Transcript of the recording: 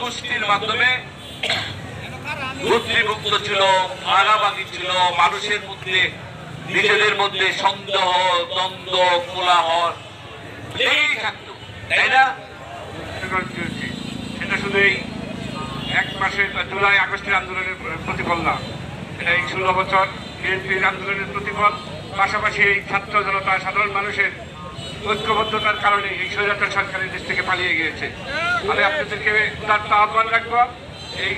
গোষ্ঠীর মাধ্যমে বুদ্ধিভুক্ত ছিল, ভাগাভাগি ছিল, মানুষের মধ্যে, নিজেদের মধ্যে সন্দেহ, দ্বন্দ্ব, কোলাহল তাই না? এক জুলাই, আগস্টের আন্দোলনের প্রতিফল না। ষোলো বছর আন্দোলনের পাশাপাশি এই ছাত্র জনতা, সাধারণ মানুষের ঐক্যবদ্ধতার কারণে এই স্বৈরাচার সরকারের দেশ থেকে পালিয়ে গিয়েছে। আমি আপনাদেরকে তার আহ্বান রাখব। এই